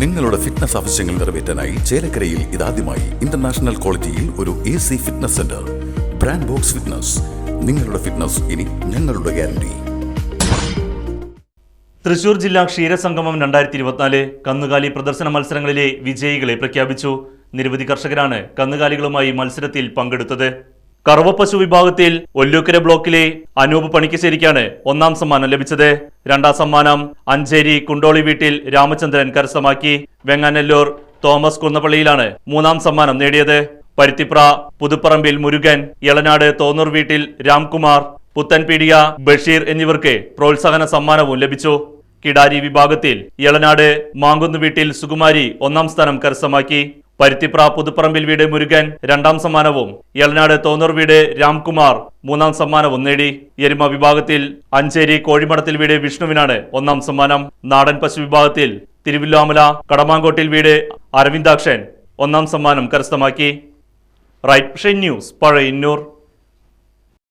നിങ്ങളുടെ ഫിറ്റ്നസ് ആവശ്യങ്ങൾ നിറവേറ്റാനായി ചേലക്കരയിൽ ഇതാദ്യമായി ഇന്റർനാഷണൽ ക്വാളിറ്റിയിൽ ഒരു A C fitness centre brand box fitness നിങ്ങളുടെ ഫിറ്റ്നസ് ഇനി ഞങ്ങളുടെ ഗ്യാരണ്ടി തൃശൂർ ജില്ലാ ക്ഷീരസംഗമം രണ്ടായിരത്തി ഇരുപത്തിനാല് കന്നുകാലി പ്രദർശന മത്സരങ്ങളിലെ വിജയികളെ പ്രഖ്യാപിച്ചു. നിരവധി കർഷകരാണ് കന്നുകാലികളുമായി മത്സരത്തിൽ പങ്കെടുത്തത്. കറവപ്പശു വിഭാഗത്തിൽ ഒല്ലൂക്കര ബ്ലോക്കിലെ അനൂപ് പണിക്കശ്ശേരിക്കാണ് ഒന്നാം സമ്മാനം ലഭിച്ചത്. രണ്ടാം സമ്മാനം അഞ്ചേരി കുണ്ടോളി വീട്ടിൽ രാമചന്ദ്രൻ കരസ്ഥമാക്കി വെങ്ങാനല്ലൂർ തോമസ് കുന്നപ്പള്ളിയിലാണ് മൂന്നാം സമ്മാനം നേടിയത്. പരുത്തിപ്ര പുതുപ്പറമ്പിൽ മുരുകൻ ഇളനാട് തോന്നൂർ വീട്ടിൽ രാംകുമാർ പുത്തൻപീടിയ ബഷീർ എന്നിവർക്ക് പ്രോത്സാഹന സമ്മാനവും ലഭിച്ചു. കിടാരി വിഭാഗത്തിൽ ഇളനാട് മാങ്കുന്ന് വീട്ടിൽ സുകുമാരി ഒന്നാം സ്ഥാനം കരസ്ഥമാക്കി. പരുത്തിപ്ര പുതുപ്പറമ്പിൽ വീട് മുരുകൻ രണ്ടാം സമ്മാനവും എളനാട് തോന്നൂർ വീട് രാംകുമാർ മൂന്നാം സമ്മാനവും നേടി. എരുമ വിഭാഗത്തിൽ അഞ്ചേരി കോഴിമടത്തിൽ വീട് വിഷ്ണുവിനാണ് ഒന്നാം സമ്മാനം. നാടൻ പശു വിഭാഗത്തിൽ തിരുവില്ലാമല കടമാങ്കോട്ടിൽ വീട് അരവിന്ദാക്ഷൻ ഒന്നാം സമ്മാനം കരസ്ഥമാക്കി. Right news Pazhayannur.